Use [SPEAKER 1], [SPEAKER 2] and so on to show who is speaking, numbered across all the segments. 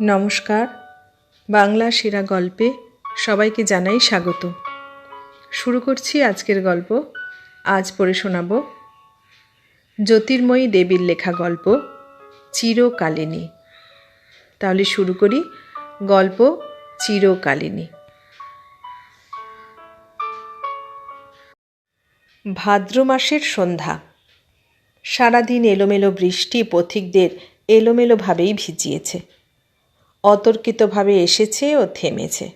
[SPEAKER 1] নমস্কার। বাংলা সেরা গল্পে সবাইকে জানাই স্বাগত। শুরু করছি আজকের গল্প। আজ পড়ে শোনাব জ্যোতির্ময়ী দেবীর লেখা গল্প চিরকালিনী। তাহলে শুরু করি গল্প চিরকালিনী। ভাদ্র মাসের সন্ধ্যা। সারাদিন এলোমেলো বৃষ্টি পথিকদের এলোমেলোভাবেই ভিজিয়েছে। অতর্কিতভাবে এসেছে ও থেমেছে।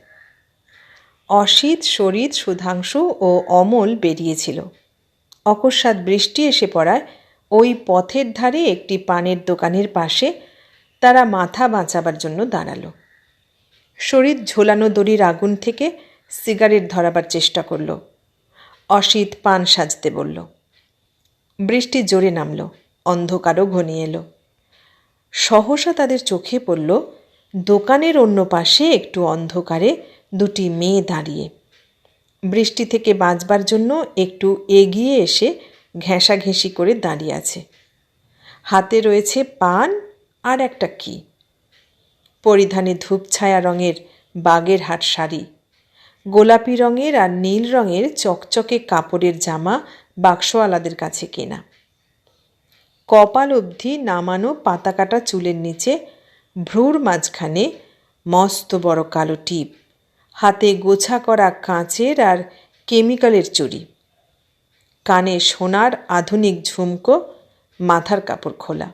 [SPEAKER 1] অসিত শরিত সুধাংশু ও অমল বেরিয়েছিল। অকস্মাৎ বৃষ্টি এসে পড়ায় ওই পথের ধারে একটি পানের দোকানের পাশে তারা মাথা বাঁচাবার জন্য দাঁড়াল। শরীর ঝোলানো দড়ির আগুন থেকে সিগারেট ধরাবার চেষ্টা করল। অসিত পান সাজতে বলল। বৃষ্টি জোরে নামল, অন্ধকারও ঘনিয়ে এলো। সহসা তাদের চোখে পড়ল দোকানের অন্য পাশে একটু অন্ধকারে দুটি মেয়ে দাঁড়িয়ে। বৃষ্টি থেকে বাঁচবার জন্য একটু এগিয়ে এসে ঘেঁষাঘেঁষি করে দাঁড়িয়ে আছে। হাতে রয়েছে পান আর একটা কি। পরিধানে ধূপছায়া রঙের বাগের হাট শাড়ি। গোলাপি রঙের আর নীল রঙের চকচকে কাপড়ের জামা বাক্সওয়ালাদের কাছে কেনা। কপাল অবধি নামানো পাতা কাটা চুলের নিচে ভ্রুর মাঝখানে মস্ত বড় কালো টিপ। হাতে গোছা করা কাঁচের আর কেমিক্যালের চুড়ি। কানে সোনার আধুনিক ঝুমকো, মাথার কাপড় খোলা।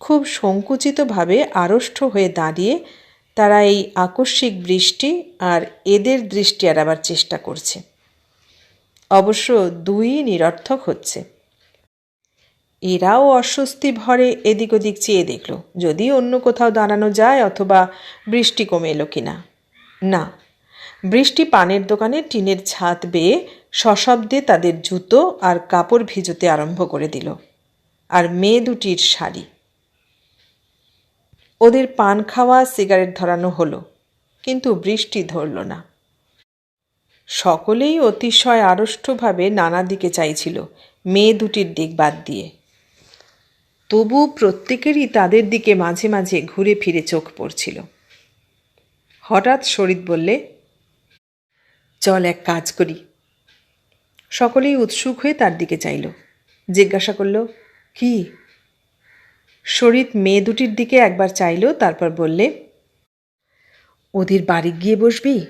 [SPEAKER 1] খুব সংকুচিতভাবে আড়ষ্ট হয়ে দাঁড়িয়ে তারা এই আকস্মিক বৃষ্টি আর এদের দৃষ্টি এড়াবার চেষ্টা করছে। অবশ্য দুই নিরর্থক হচ্ছে। এরাও অস্বস্তি ভরে এদিক ওদিক চেয়ে দেখল যদি অন্য কোথাও দাঁড়ানো যায় অথবা বৃষ্টি কমে এলো কিনা। না, বৃষ্টি পানের দোকানে টিনের ছাদ বেয়ে সশব্দে তাদের জুতো আর কাপড় ভিজোতে আরম্ভ করে দিল, আর মেয়ে দুটির শাড়ি। ওদের পান খাওয়া, সিগারেট ধরানো হলো, কিন্তু বৃষ্টি ধরল না। সকলেই অতিশয় আড়ষ্টভাবে নানা দিকে চাইছিল, মেয়ে দুটির দিক বাদ দিয়ে। তবু প্রত্যেকেরই তাদের দিকে মাঝে মাঝে ঘুরে ফিরে চোখ পড়ছিল। হঠাৎ শরিত বললে, চল এক কাজ করি। সকলেই উৎসুক হয়ে তার দিকে চাইল। জিজ্ঞাসা করল, কি? শরিত মেয়ে দুটির দিকে একবার চাইল, তারপর বললে, ওদের বাড়ি গিয়ে বসবি?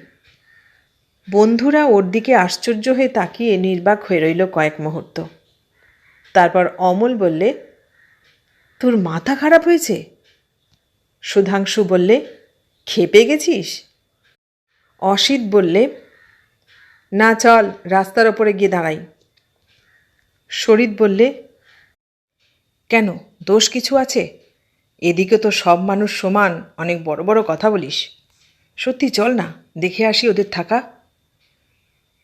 [SPEAKER 1] বন্ধুরা ওর দিকে আশ্চর্য হয়ে তাকিয়ে নির্বাক হয়ে রইল কয়েক মুহূর্ত। তারপর অমল বললে তোর মাথা খারাপ হয়েছে? সুধাংশু বললে, খেপে গেছিস? অসিত বললে, না, চল, রাস্তার ওপরে গিয়ে দাঁড়াই। শরিত বললে, কেন, দোষ কিছু আছে? এদিকে তো সব মানুষ সমান, অনেক বড় বড় কথা বলিস। সত্যি চল না, দেখে আসি ওদের থাকা।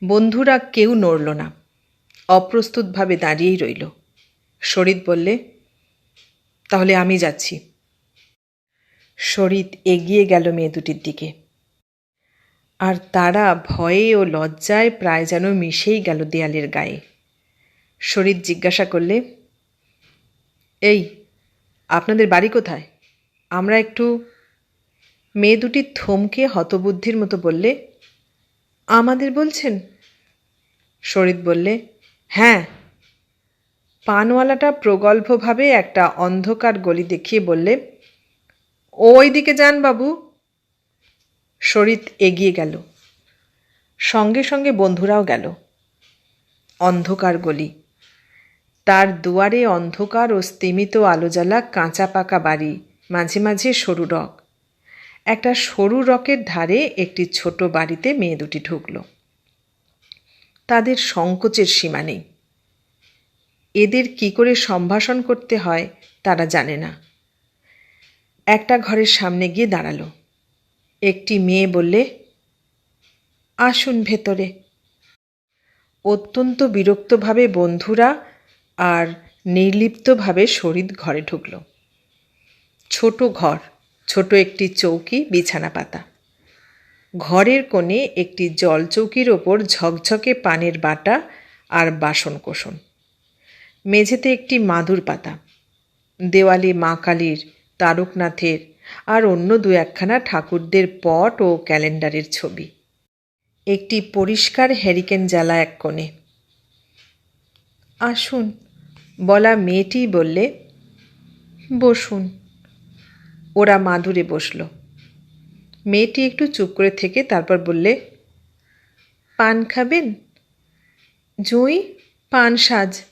[SPEAKER 1] বন্ধুরা কেউ নড়ল না, অপ্রস্তুতভাবে দাঁড়িয়েই রইল। শরিত বললে তাহলে আমি যাচ্ছি। শরিত এগিয়ে গেল মেয়ে দুটির দিকে। আর তারা ভয়ে ও লজ্জায় প্রায় যেন মিশেই গেল দেয়ালের গায়ে। শরিত জিজ্ঞাসা করলে, এই, আপনাদের বাড়ি কোথায়? আমরা একটু মেয়ে দুটি থমকে হতবুদ্ধির মতো বললে, আমাদের বলছেন? শরিত বললে হ্যাঁ পানওয়ালাটা প্রগল্ভভাবে একটা অন্ধকার গলি দেখিয়ে বললে ওই দিকে যান বাবু। শরিত এগিয়ে গেল। সঙ্গে সঙ্গে বন্ধুরাও গেল। অন্ধকার গলি। তার দুয়ারে অন্ধকার ও স্তিমিত আলোজ্বালা কাঁচা পাকা বাড়ি, মাঝে মাঝে সরু রক। একটা সরু রকের ধারে একটি ছোট বাড়িতে মেয়ে দুটি ঢুকল। তাদের সংকোচের সীমা নেই। এদের কি করে সম্ভাষণ করতে হয় তারা জানে না। একটা ঘরের সামনে গিয়ে দাঁড়াল। একটি মেয়ে বললে, আসুন ভেতরে। অত্যন্ত বিরক্তভাবে বন্ধুরা আর নির্লিপ্তভাবে শরীর ঘরে ঢুকল। ছোট ঘর, ছোট একটি চৌকি, বিছানা পাতা। ঘরের কোণে একটি জল চৌকির ওপর ঝকঝকে পানের বাটা আর বাসন কোষণ মেঝেতে একটি মাদুর পাতা, দেওয়ালে মা কালীর, তারকনাথের আর অন্য দু একখানা ঠাকুরদের পট ও ক্যালেন্ডারের ছবি। একটি পরিষ্কার হ্যারিকেন জ্বালা এক কোণে। আসুন, বলা মেয়েটি বললে, বসুন। ওরা মাদুরে বসল। মেয়েটি একটু চুপ করে থেকে তারপর বললে, পান খাবেন? জুঁই, পান সাজ।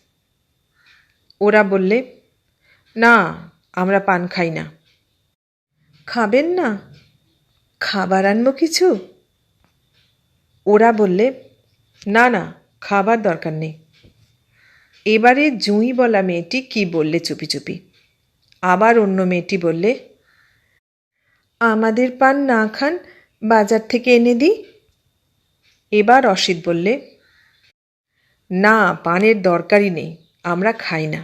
[SPEAKER 1] ওরা বললে, না, আমরা পান খাই না। খাবেন না? খাবার আনব কিছু? ওরা বললে, না না, খাবার দরকার নেই। এবারে জুঁই বলা মেয়েটি কি বললে চুপি চুপি। আবার অন্য মেয়েটি বললে, আমাদের পান না খান, বাজার থেকে এনে দিই। এবার অসিত বললে, না, পানের দরকারই নেই। আমরা খাই না।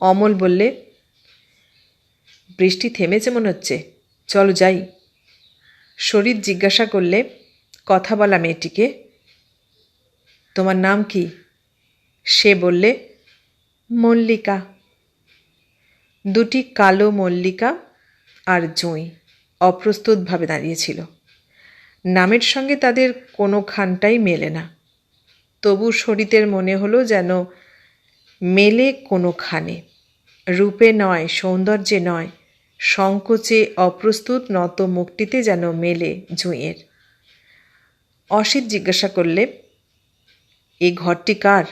[SPEAKER 1] অমল বললে, বৃষ্টি থেমেছে মনে হচ্ছে, চলো যাই। শরীর জিজ্ঞাসা করলে, কথা বলা মেয়েটিকে, তোমার নাম কি? সে বললে, মল্লিকা। দুটি কালো মল্লিকা আর জুঁই অপ্রস্তুতভাবে দাঁড়িয়েছিল নামের সঙ্গে তাদের কোনো খানটাই মেলে না। তবু শরীরের মনে হলো যেন মেলে কোনো খানে রূপে নয়, সৌন্দর্যে নয়, সংকোচে অপ্রস্তুত নত মুখটিতে যেন মেলে জুঁইয়ের অসিত জিজ্ঞাসা করলে এই ঘরটি কার?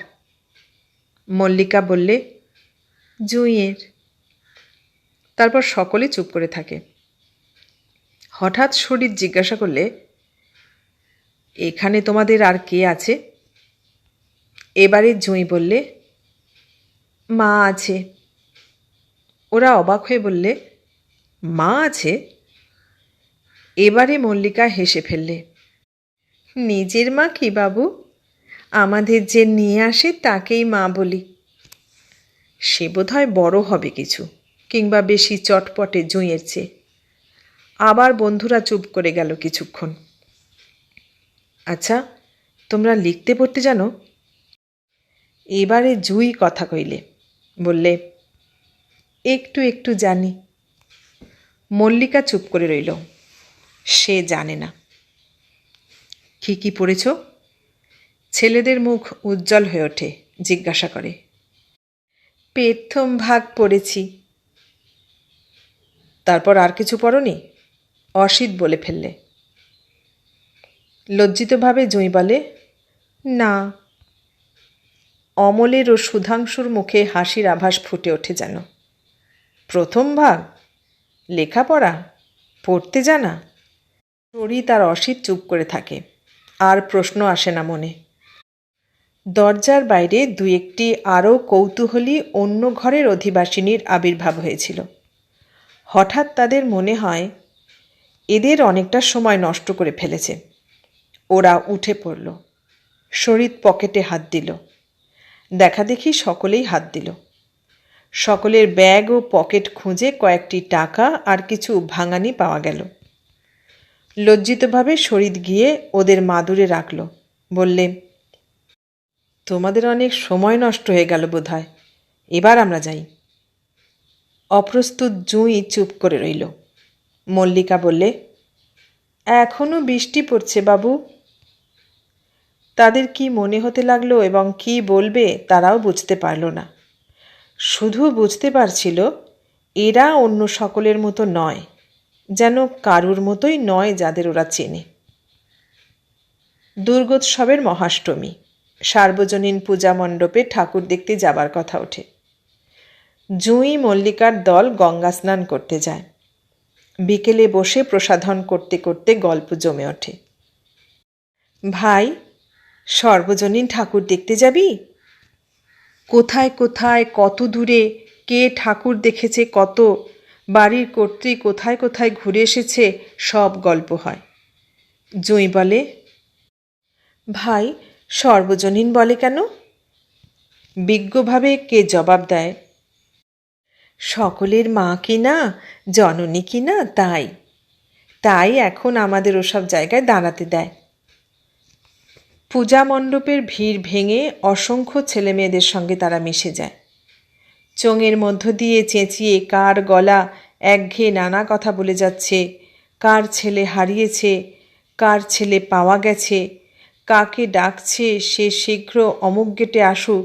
[SPEAKER 1] মল্লিকা বললে জুঁইয়ের তারপর সকলে চুপ করে থাকে। হঠাৎ শরীর জিজ্ঞাসা করলে, এখানে তোমাদের আর কে আছে? এবারে জুঁই বললে মা আছে। ওরা অবাক হয়ে বললে, মা আছে? এবারে মল্লিকা হেসে ফেললে, নিজের মা কি বাবু? আমাদের যে নিয়ে আসে তাকেই মা বলি। সে বোধহয় বড় হবে কিছু, কিংবা বেশি চটপটে জুঁয়ের চেয়ে। আবার বন্ধুরা চুপ করে গেল কিছুক্ষণ। আচ্ছা তোমরা লিখতে পড়তে জানো? এবারে জুই কথা কইলে। বললে, একটু একটু জানি। মল্লিকা চুপ করে রইল। সে জানে না। কি কি পড়েছ? ছেলেদের মুখ উজ্জ্বল হয়ে ওঠে, জিজ্ঞাসা করে। প্রথম ভাগ পড়েছি। তারপর আর কিছু পড়নি? অসিত বলে ফেললে। লজ্জিতভাবে জুঁই বলে, না। অমলের ও সুধাংশুর মুখে হাসির আভাস ফুটে ওঠে যেন। প্রথম ভাগ, লেখাপড়া, পড়তে জানা। শরী তার অসিত চুপ করে থাকে, আর প্রশ্ন আসে না মনে। দরজার বাইরে দু একটি আরও কৌতূহলী অন্য ঘরের অধিবাসিনীর আবির্ভাব হয়েছিল। হঠাৎ তাদের মনে হয়, এদের অনেকটা সময় নষ্ট করে ফেলেছে। ওরা উঠে পড়ল। শরীর পকেটে হাত দিল। দেখা দেখি সকলেই হাত দিল। সকলের ব্যাগ ও পকেট খুঁজে কয়েকটি টাকা আর কিছু ভাঙানি পাওয়া গেল। লজ্জিতভাবে শরীর গিয়ে ওদের মাদুরে রাখল। বললে, তোমাদের অনেক সময় নষ্ট হয়ে গেল বোধ হয় এবার আমরা যাই। অপ্রস্তুত জুঁই চুপ করে রইল। মল্লিকা বললে এখনও বৃষ্টি পড়ছে বাবু। তাদের কি মনে হতে লাগল এবং কি বলবে তারাও বুঝতে পারল না। শুধু বুঝতে পারছিল, এরা অন্য সকলের মতো নয়, যেন কারুর মতোই নয় যাদের ওরা চেনে। দুর্গোৎসবের মহাষ্টমী, সার্বজনীন পূজা মণ্ডপে ঠাকুর দেখতে যাবার কথা ওঠে। জুঁই মল্লিকার দল গঙ্গা স্নান করতে যায়। বিকেলে বসে প্রসাধন করতে করতে গল্প জমে ওঠে। ভাই সর্বজনীন ঠাকুর দেখতে যাবি? কোথায় কোথায়, কত দূরে, কে ঠাকুর দেখেছে কত, বাড়ির কর্ত্রী কোথায় কোথায় ঘুরে এসেছে, সব গল্প হয়। জুঁই বলে, ভাই, সর্বজনীন বলে কেন? বিজ্ঞভাবে কে জবাব দেয়, সকলের মা কি না, জননী কি না, তাই। তাই এখন আমাদের ওসব জায়গায় দাঁড়াতে দেয়। পূজা মণ্ডপের ভিড় ভেঙে অসংখ্য ছেলেমেয়েদের সঙ্গে তারা মিশে যায়। চোঙের মধ্য দিয়ে চেঁচিয়ে কার গলা একঘেয়ে নানা কথা বলে যাচ্ছে। কার ছেলে হারিয়েছে, কার ছেলে পাওয়া গেছে, কাকে ডাকছে সে শীঘ্র অমুক গেটে আসুক।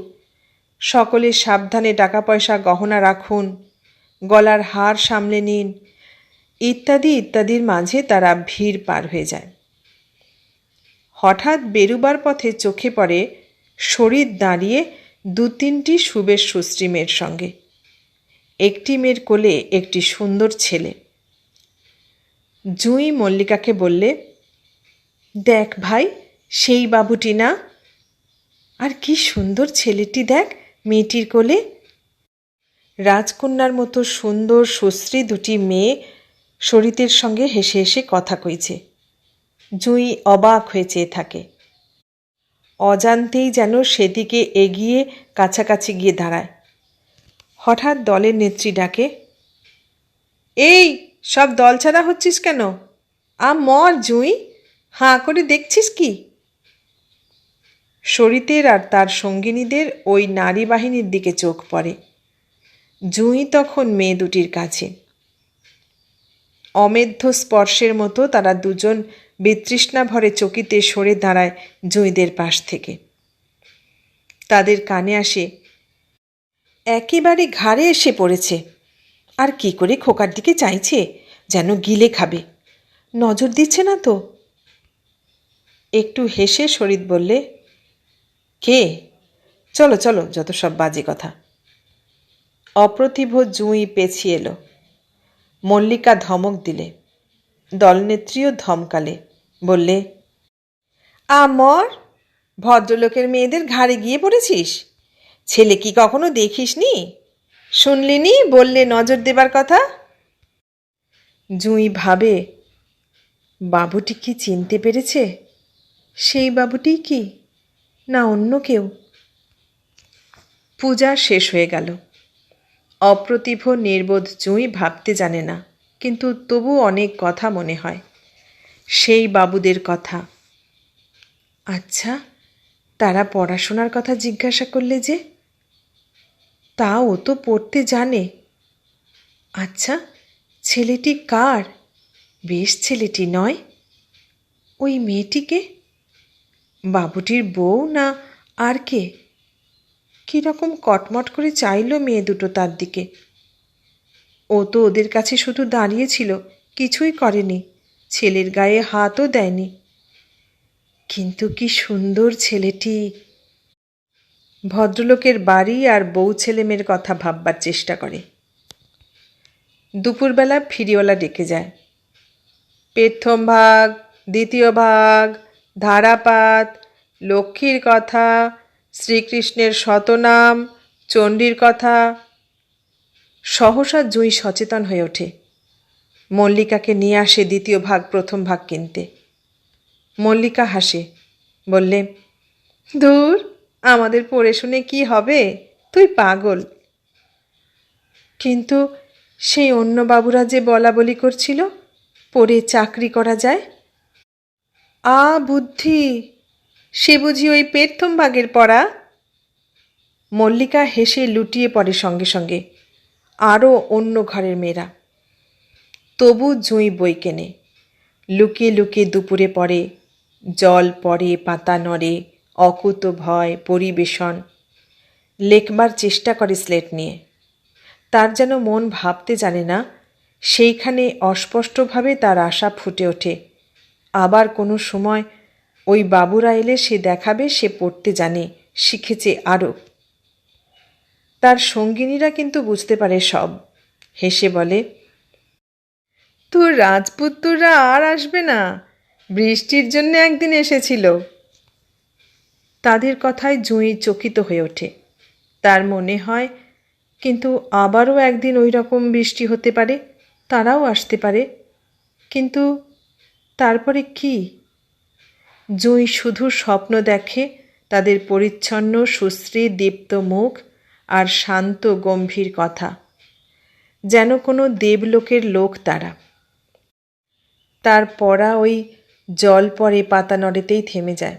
[SPEAKER 1] সকলে সাবধানে টাকা পয়সা গহনা রাখুন, গলার হার সামলে নিন। ইত্যাদি ইত্যাদির মাঝে তারা ভিড় পার হয়ে যায়। হঠাৎ বেরুবার পথে চোখে পড়ে শরীর দাঁড়িয়ে দু তিনটি সুবেশ সুশ্রী মেয়ের সঙ্গে। একটি মেয়ের কোলে একটি সুন্দর ছেলে। জুঁই মল্লিকাকে বললে, দেখ ভাই, সেই বাবুটি না? আর কি সুন্দর ছেলেটি দেখ মেয়েটির কোলে। রাজকন্যার মতো সুন্দর সুশ্রী দুটি মেয়ে শরীতের সঙ্গে হেসে হেসে কথা কইছে। জুঁই অবাক হয়ে চেয়ে থাকে। অজান্তেই যেন সেদিকে এগিয়ে কাছাকাছি গিয়ে দাঁড়ায়। হঠাৎ দলের নেত্রী ডাকে, এই, সব দল ছাড়া হচ্ছিস কেন? আ মর, জুঁই। হাঁ করে দেখছিস কি? শরীতের আর তার সঙ্গিনীদের ওই নারী বাহিনীর দিকে চোখ পড়ে। জুঁই তখন মেয়ে দুটির কাছে। অমেধ্য স্পর্শের মতো তারা দুজন বিতৃষ্ণা ভরে চকিতে সরে দাঁড়ায় জুঁইদের পাশ থেকে। তাদের কানে আসে, একেবারে ঘাড়ে এসে পড়েছে। আর কি করে খোকার দিকে চাইছে? যেন গিলে খাবে। নজর দিচ্ছে না তো? একটু হেসে শরীদ বললে, কে? চলো চলো, যত সব বাজে কথা। অপ্রতিভ জুঁই পেছিয়ে এলো। মল্লিকা ধমক দিলে দলনেত্রীও ধমকালে। বললে, আমর, ভদ্রলোকের মেয়েদের ঘাড়ে গিয়ে পড়েছিস? ছেলে কি কখনো দেখিসনি? শুনলিনি? বললে, নজর দেবার কথা? জুঁই ভাবে, বাবুটি কি চিনতে পেরেছে? সেই বাবুটি কি? না অন্য কেউ? পূজা শেষ হয়ে গেল। অপ্রতিভ, নির্বোধ জুঁই ভাবতে জানে না। কিন্তু তবু অনেক কথা মনে হয়। সেই বাবুদের কথা। আচ্ছা তারা পড়াশোনার কথা জিজ্ঞাসা করলে যে? তা ও তো পড়তে জানে। আচ্ছা ছেলেটি কার? বেশ ছেলেটি নয়। ওই মেয়েটিকে? বাবুটির বউ না আর কে? কীরকম কটমট করে চাইলো মেয়ে দুটো তার দিকে। ও তো ওদের কাছে শুধু দাঁড়িয়েছিল কিছুই করেনি, ছেলের গায়ে হাতও দেয়নি। কিন্তু কি সুন্দর ছেলেটি। ভদ্রলোকের বাড়ি আর বউ ছেলেমেয়ের কথা ভাববার চেষ্টা করে। দুপুরবেলা ফিরিওয়ালা ডেকে যায়। প্রথম ভাগ, দ্বিতীয় ভাগ, ধারাপাত, লক্ষ্মীর কথা, শ্রীকৃষ্ণের শতনাম, চণ্ডীর কথা সহসা জুঁই সচেতন হয়ে ওঠে। মল্লিকাকে নিয়ে আসে দ্বিতীয় ভাগ, প্রথম ভাগ কিনতে। মল্লিকা হাসে, বললে দূর আমাদের পড়ে শুনে কি হবে? তুই পাগল। কিন্তু সেই অন্য বাবুরা যে বলা বলি করছিল, পড়ে চাকরি করা যায়? আ, বুদ্ধি, সে বুঝি ওই পেটথম ভাগের পড়া? মল্লিকা হেসে লুটিয়ে পড়ে সঙ্গে সঙ্গে। আরও অন্য ঘরের মেয়েরা। তবু জুঁই বই কেনে। লুকিয়ে লুকিয়ে দুপুরে পড়ে, জল পড়ে, পাতা নড়ে, অকুত ভয়, পরিবেশন। লেখবার চেষ্টা করে স্লেট নিয়ে। তার যেন মন ভাবতে জানে না, সেইখানে অস্পষ্টভাবে তার আশা ফুটে ওঠে। আবার কোনো সময় ওই বাবুরা এলে সে দেখাবে, সে পড়তে জানে, শিখেছে আরও তার সঙ্গিনীরা কিন্তু বুঝতে পারে সব। হেসে বলে, তোর রাজপুত্ররা আর আসবে না। বৃষ্টির জন্য একদিন এসেছিল। তাদের কথায় জুঁই চকিত হয়ে ওঠে। তার মনে হয়, কিন্তু আবারও একদিন ওই রকম বৃষ্টি হতে পারে, তারাও আসতে পারে। কিন্তু তারপরে কি? জুঁই শুধু স্বপ্ন দেখে, তাদের পরিচ্ছন্ন, সুশ্রী, দীপ্ত মুখ আর শান্ত গম্ভীর কথা, যেন কোনো দেবলোকের লোক তারা। তার পড়া ওই জল পরে পাতা নড়েতেই থেমে যায়।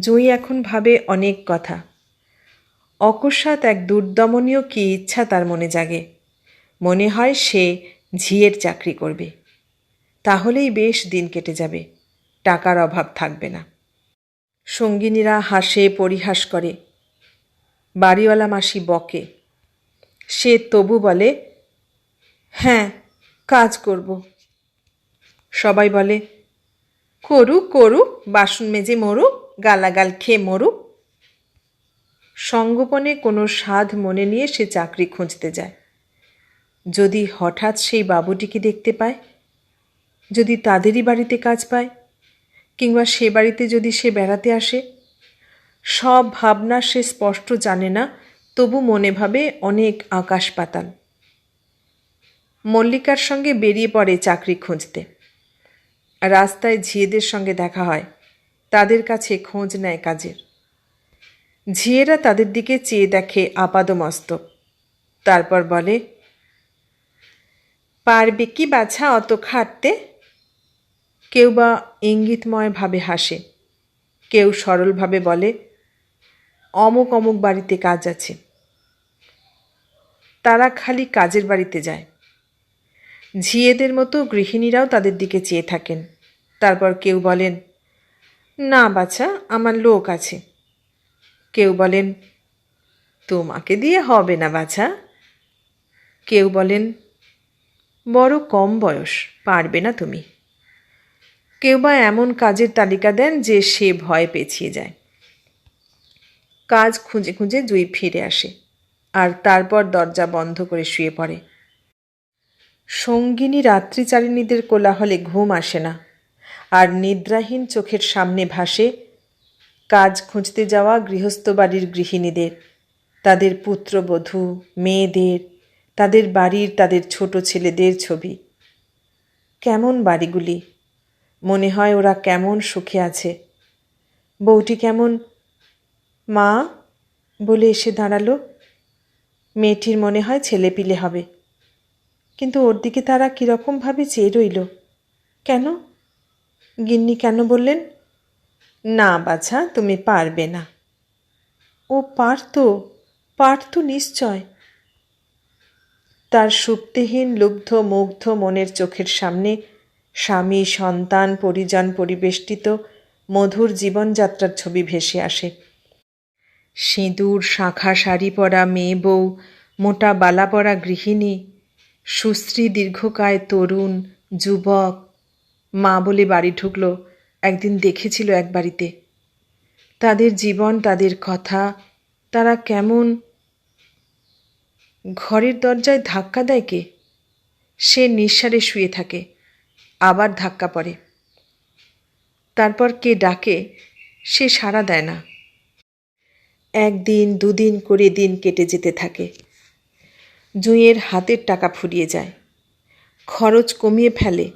[SPEAKER 1] জুঁই এখন ভাবে অনেক কথা। অকস্মাৎ এক দুর্দমনীয় কি ইচ্ছা তার মনে জাগে। মনে হয় সে ঝিয়ের চাকরি করবে। তাহলেই বেশ দিন কেটে যাবে, টাকার অভাব থাকবে না। সঙ্গিনীরা হাসে, পরিহাস করে। বাড়িওয়ালা মাসি বকে। সে তবু বলে হ্যাঁ কাজ করব। সবাই বলে, করু করুক বাসন মেজে মরুক গালাগাল খেয়ে মরুক সঙ্গোপনে কোনো স্বাদ মনে নিয়ে সে চাকরি খুঁজতে যায়। যদি হঠাৎ সেই বাবুটিকে দেখতে পায়, যদি তাদেরই বাড়িতে কাজ পায়, কিংবা সে বাড়িতে যদি সে বেড়াতে আসে সব ভাবনা সে স্পষ্ট জানে না, তবু মনে ভাবে অনেক আকাশ পাতাল। মল্লিকার সঙ্গে বেরিয়ে পড়ে চাকরি খুঁজতে। রাস্তায় ঝিয়েদের সঙ্গে দেখা হয়, তাদের কাছে খোঁজ নেয় কাজের। ঝিয়েরা তাদের দিকে চেয়ে দেখে আপাদমস্তক তারপর বলে, পারবে কি বাছা অত খাটতে? কেউ বা ইঙ্গিতময়ভাবে হাসে, কেউ সরলভাবে বলে অমুক অমুক বাড়িতে কাজ আছে। তারা খালি কাজের বাড়িতে যায়। ঝিয়েদের মতো গৃহিণীরাও তাদের দিকে চেয়ে থাকেন। তারপর কেউ বলেন, না বাছা, আমার লোক আছে। কেউ বলেন, তোমাকে দিয়ে হবে না বাছা। কেউ বলেন, বড় কম বয়স, পারবে না তুমি। কেউ বা এমন কাজের তালিকা দেন যে সে ভয় পেছিয়ে যায়। কাজ খুঁজে খুঁজে জুই ফিরে আসে, আর তারপর দরজা বন্ধ করে শুয়ে পড়ে। সঙ্গিনী রাত্রিচারিণীদের কোলাহলে ঘুম আসে না, আর নিদ্রাহীন চোখের সামনে ভাসে, কাজ খুঁজতে যাওয়া গৃহস্থ বাড়ির গৃহিণীদের, তাদের পুত্রবধূ, মেয়েদের, তাদের বাড়ির তাদের ছোট ছেলেদের ছবি। কেমন বাড়িগুলি? মনে হয় ওরা কেমন সুখে আছে। বউটি কেমন মা, বলে এসে দাঁড়াল। মেয়েটির মনে হয় ছেলে পিলে হবে। কিন্তু ওর দিকে তারা কীরকমভাবে চেয়ে রইল? কেন? গিন্নি কেন বললেন, না বাছা, তুমি পারবে না। ও পারত পারত নিশ্চয়। তার সুপ্তিহীন, লুব্ধ, মুগ্ধ মনের চোখের সামনে স্বামী, সন্তান, পরিজন পরিবেষ্টিত মধুর জীবনযাত্রার ছবি ভেসে আসে। সিঁদুর, শাঁখা, শাড়ি পরা মেয়ে বউ, মোটা বালা পরা গৃহিণী, সুশ্রী দীর্ঘকায় তরুণ, যুবক। মা বলে বাড়ি ঢুকলো, একদিন দেখেছিল এক বাড়িতে। তাদের জীবন, তাদের কথা, তারা কেমন? ঘরের দরজায় ধাক্কা দেয় কে? সে নিঃসারে শুয়ে থাকে, আবার ধাক্কা পড়ে। তারপর কে ডাকে, সে সাড়া দেয় না। একদিন, দুদিন করে দিন কেটে যেতে থাকে। জুঁয়ের হাতের টাকা ফুরিয়ে যায়। খরচ কমিয়ে ফেলে,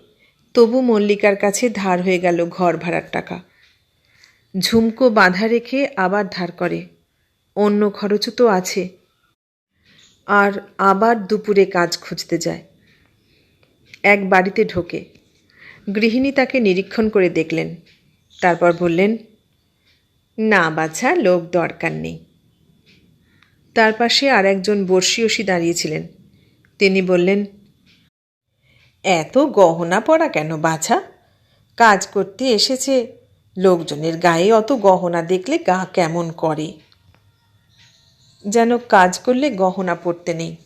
[SPEAKER 1] তবু মল্লিকার কাছে ধার হয়ে গেল ঘর ভাড়ার টাকা। ঝুমকো বাঁধা রেখে আবার ধার করে। অন্য খরচও তো আছে। আর আবার দুপুরে কাজ খুঁজতে যায়। এক বাড়িতে ঢোকে। গৃহিণী তাকে নিরীক্ষণ করে দেখলেন। তারপর বললেন না বাছা লোক দরকার নেই। তার পাশে আর একজন বর্ষীয়সী দাঁড়িয়েছিলেন। তিনি বললেন, এত গহনা পরা কেন বাছা? কাজ করতে এসেছে। লোকজনের গায়ে অত গহনা দেখলে গা কেমন করে। যেন কাজ করলে গহনা পড়তে নেই।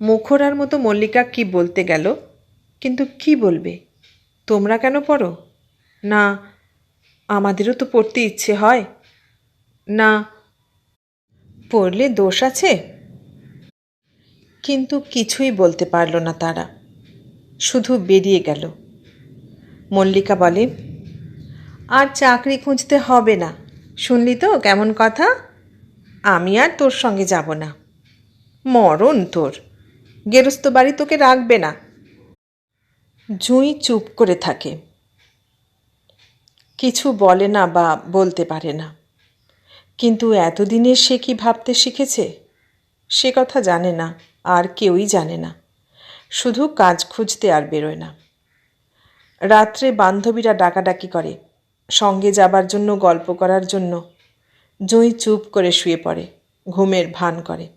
[SPEAKER 1] মুখরার মতো মল্লিকা কি বলতে গেল? কিন্তু কি বলবে? তোমরা কেন পড়ো না আমাদেরও তো পড়তে ইচ্ছে হয়। না, পড়লে দোষ আছে? কিন্তু কিছুই বলতে পারল না তারা। শুধু বেরিয়ে গেল। মল্লিকা বলে, আর চাকরি খুঁজতে হবে না। শুনলি তো কেমন কথা? আমি আর তোর সঙ্গে যাব না। মরণ তোর। গেরস্ত বাড়ি তোকে রাখবে না। জুঁই চুপ করে থাকে। কিছু বলে না বা বলতে পারে না। কিন্তু এতদিনে সে কি ভাবতে শিখেছে? সে কথা জানে না, আর কেউই জানে না। শুধু কাজ খুঁজতে আর বেরোয় না। রাত্রে বান্ধবীরা ডাকাডাকি করে, সঙ্গে যাবার জন্য, গল্প করার জন্য। জুঁই চুপ করে শুয়ে পড়ে, ঘুমের ভান করে।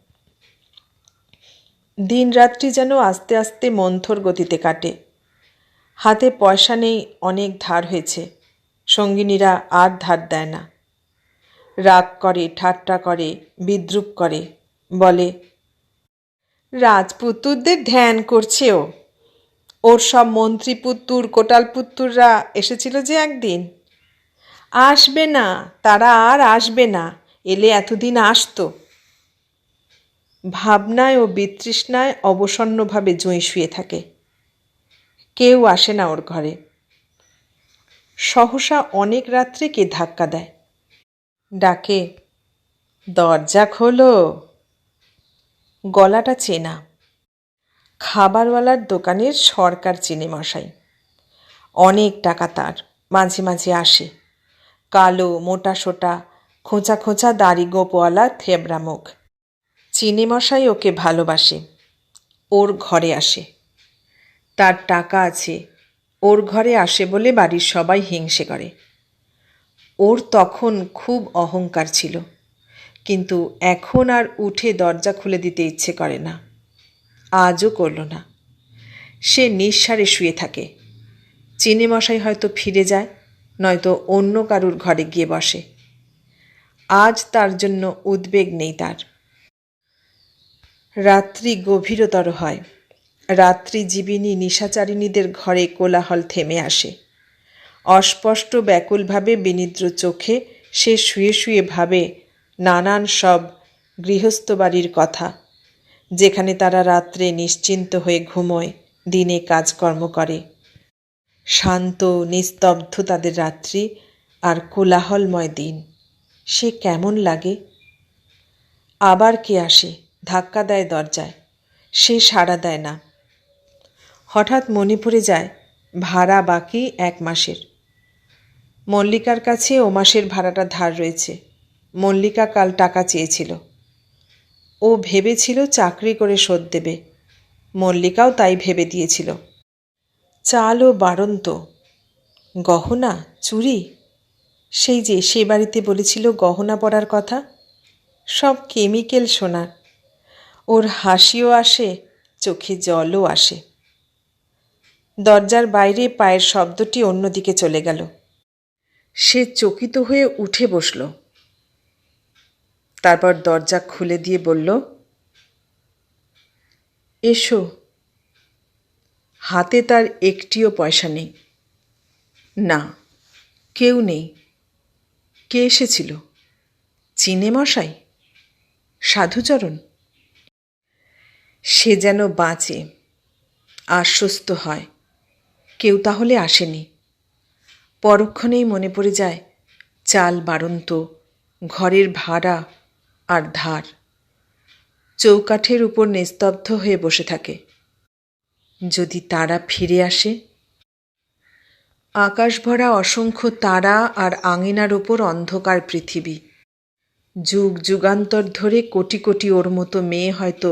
[SPEAKER 1] দিন রাত্রি যেন আস্তে আস্তে মন্থর গতিতে কাটে। হাতে পয়সা নেই, অনেক ধার হয়েছে। সঙ্গিনীরা আর ধার দেয় না। রাগ করে, ঠাট্টা করে, বিদ্রুপ করে, বলে, রাজপুত্তুরদের ধ্যান করছে ও। ওর সব মন্ত্রীপুত্তুর, কোটালপুত্তুররা এসেছিল যে একদিন। আসবে না, তারা আর আসবে না, এলে এতদিন আসতো। ভাবনায় ও বিতৃষ্ণায় অবসন্নভাবে জুঁই শুয়ে থাকে। কেউ আসে না ওর ঘরে। সহসা অনেক রাত্রে কে ধাক্কা দেয়? ডাকে, দরজা খোলো। গলাটা চেনা। খাবারওয়ালার দোকানের সরকার চিনে মশাই অনেক টাকা তার, মাঝে মাঝে আসে। কালো মোটা সোটা খোঁচা খোঁচা দাড়ি গোপওয়ালা থেবড়া মুখ। চিনে মশাই ওকে ভালোবাসে। ওর ঘরে আসে। তার টাকা আছে। ওর ঘরে আসে বলে বাড়ির সবাই হিংসে করে। ওর তখন খুব অহংকার ছিল, কিন্তু এখন আর উঠে দরজা খুলে দিতে ইচ্ছে করে না। আজও করল না। সে নিঃসারে শুয়ে থাকে। চিনি মশাই হয়তো ফিরে যায়, নয়তো অন্য কারুর ঘরে গিয়ে বসে। আজ তার জন্য উদ্বেগ নেই তার। রাত্রি গভীরতর হয়। রাত্রি জীবিনী নিশাচারিণীদের ঘরে কোলাহল থেমে আসে। অস্পষ্ট ব্যাকুলভাবে বিনিদ্র চোখে সে শুয়ে শুয়ে ভাবে নানান সব গৃহস্থ বাড়ির কথা, যেখানে তারা রাত্রে নিশ্চিন্ত হয়ে ঘুমোয়, দিনে কাজকর্ম করে। শান্ত, নিস্তব্ধ তাদের রাত্রি আর কোলাহলময় দিন। সে কেমন লাগে? আবার কে আসে, ধাক্কা দেয় দরজায়, সে সাড়া দেয় না। হঠাৎ পড়ে যায়, ভাড়া বাকি এক মাসের। মল্লিকার কাছে ও মাসের ভাড়াটা ধার রয়েছে। মল্লিকা কাল টাকা চেয়েছিল। ও ভেবেছিল চাকরি করে শোধ দেবে। মল্লিকাও তাই ভেবে দিয়েছিল। চালও বাড়ন্ত। গহনা চুরি সেই যে সে বাড়িতে বলেছিল গহনা পড়ার কথা? সব কেমিক্যাল সোনার। ওর হাসিও আসে, চোখে জলও আসে। দরজার বাইরে পায়ের শব্দটি অন্যদিকে চলে গেল। সে চকিত হয়ে উঠে বসল। তারপর দরজা খুলে দিয়ে বলল, এসো। হাতে তার একটিও পয়সা নেই। না, কেউ নেই। কে এসেছিল? চিনে মশাই সাধুচরণ? সে যেন বাঁচে, আশ্বস্ত হয়। কেউ তাহলে আসেনি। পরক্ষণেই মনে পড়ে যায়, চাল বাড়ন্ত, ঘরের ভাড়া আর ধার। চৌকাঠের উপর নিস্তব্ধ হয়ে বসে থাকে। যদি তারা ফিরে আসে? আকাশ ভরা অসংখ্য তারা আর আঙিনার ওপর অন্ধকার পৃথিবী। যুগ যুগান্তর ধরে কোটি কোটি ওর মতো মেয়ে হয়তো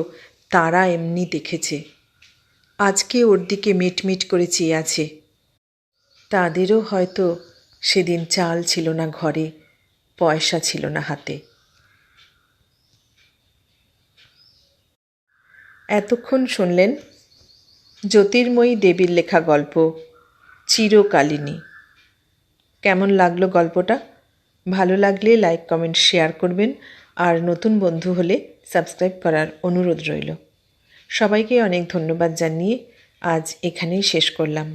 [SPEAKER 1] তারা এমনি দেখেছে। আজকে ওর দিকে মিটমিট করে চেয়ে আছে। তাদেরও হয়তো সেদিন চাল ছিল না ঘরে, পয়সা ছিল না হাতে। এতক্ষণ শুনলেন জ্যোতির্ময়ী দেবীর লেখা গল্প, চিরকালিনী। কেমন লাগল গল্পটা? ভালো লাগলে লাইক, কমেন্ট, শেয়ার করবেন। আর নতুন বন্ধু হলে সাবস্ক্রাইব করার অনুরোধ রইল। সবাইকে অনেক ধন্যবাদ জানিয়ে আজ এখানেই শেষ করলাম।